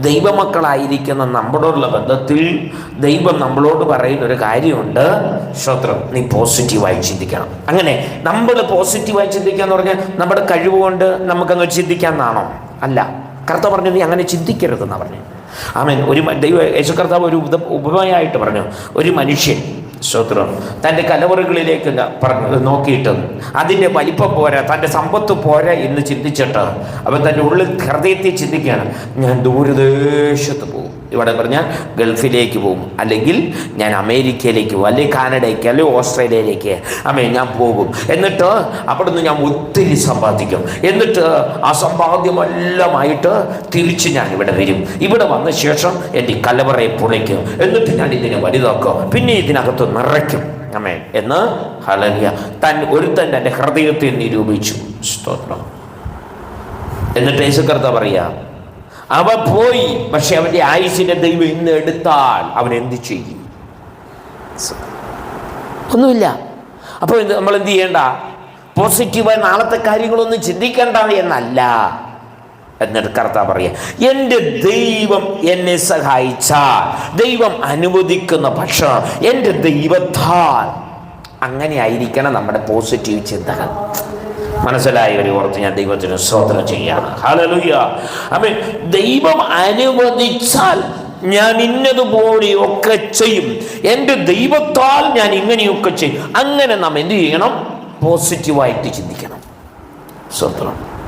ദൈവമക്കളായിരിക്കുന്ന നമ്മളോടുള്ള ബന്ധത്തിൽ ദൈവം നമ്മളോട് പറയുന്ന ഒരു കാര്യമുണ്ട്. ശ്രോത്രം നീ പോസിറ്റീവായി ചിന്തിക്കണം. അങ്ങനെ നമ്മൾ പോസിറ്റീവായി ചിന്തിക്കുക എന്ന് പറഞ്ഞാൽ നമ്മുടെ കഴിവുകൊണ്ട് നമുക്കങ്ങ് ചിന്തിക്കാമെന്നാണോ അല്ല. കർത്ത പറഞ്ഞു നീ അങ്ങനെ ചിന്തിക്കരുതെന്നാണ് പറഞ്ഞു ആമേൻ. ഒരു ദൈവ യേശു കർത്താവ് ഒരു ഉപമയായിട്ട് പറഞ്ഞു. ഒരു മനുഷ്യൻ സ്തോത്രം തന്റെ കലവറുകളിലേക്ക് പറഞ്ഞു നോക്കിയിട്ട് അതിന്റെ വലിപ്പം പോരാ തന്റെ സമ്പത്ത് പോരാ എന്ന് ചിന്തിച്ചിട്ട് അവൻ തന്റെ ഉള്ളിൽ ഹൃദയത്തെ ചിന്തിക്കുകയാണ് ഞാൻ ദൂരദേശത്ത് പോകും. ഇവിടെ പറഞ്ഞാൽ ഗൾഫിലേക്ക് പോകും. അല്ലെങ്കിൽ ഞാൻ അമേരിക്കയിലേക്ക് പോകും. അല്ലെങ്കിൽ കാനഡയ്ക്ക് അല്ലെങ്കിൽ ഓസ്ട്രേലിയയിലേക്ക്. അമ്മേ ഞാൻ പോകും. എന്നിട്ട് അവിടുന്ന് ഞാൻ ഒത്തിരി സമ്പാദിക്കും. എന്നിട്ട് ആ സമ്പാദ്യമെല്ലാമായിട്ട് തിരിച്ച് ഞാൻ ഇവിടെ വരും. ഇവിടെ വന്ന ശേഷം എന്റെ കലവറയെ പൊളിക്കും. എന്നിട്ട് ഞാൻ ഇതിനെ വലുതാക്കും. പിന്നെ ഇതിനകത്ത് നിറയ്ക്കും. അമ്മേ എന്ന് ഹലലിയ തൻ ഒരുത്തൻ എന്റെ ഹൃദയത്തെ നിരൂപിച്ചു. സ്തോത്രം. എന്നിട്ട് യേശുക്കർത്ത പറയാ അവ പോയി. പക്ഷെ അവന്റെ ആയുസിന്റെ ദൈവം ഇന്ന് എടുത്താൽ അവൻ എന്ത് ചെയ്യും? ഒന്നുമില്ല. അപ്പോൾ നമ്മൾ എന്ത് ചെയ്യേണ്ട? പോസിറ്റീവായി നാളത്തെ കാര്യങ്ങളൊന്നും ചിന്തിക്കേണ്ട എന്നല്ല എന്നിട്ട് കർത്താവ് പറയാ എന്റെ ദൈവം എന്നെ സഹായിച്ചാൽ ദൈവം അനുവദിക്കുന്ന ഭക്ഷണം എന്റെ ദൈവത്താൽ. അങ്ങനെ ആയിരിക്കണം നമ്മുടെ പോസിറ്റീവ് ചിന്തകൾ. മനസ്സിലായി ഒരു ഓർത്ത് ഞാൻ ദൈവത്തിന് സ്തോത്രം ചെയ്യാണ് ഹല്ലേലൂയ. അമ്മ ദൈവം അനുവദിച്ചാൽ ഞാൻ ഇന്നതുപോലെയൊക്കെ ചെയ്യും. എന്റെ ദൈവത്താൽ ഞാൻ ഇങ്ങനെയൊക്കെ ചെയ്യും. അങ്ങനെ നാം എന്ത് ചെയ്യണം? പോസിറ്റീവായിട്ട് ചിന്തിക്കണം. സ്വത്രം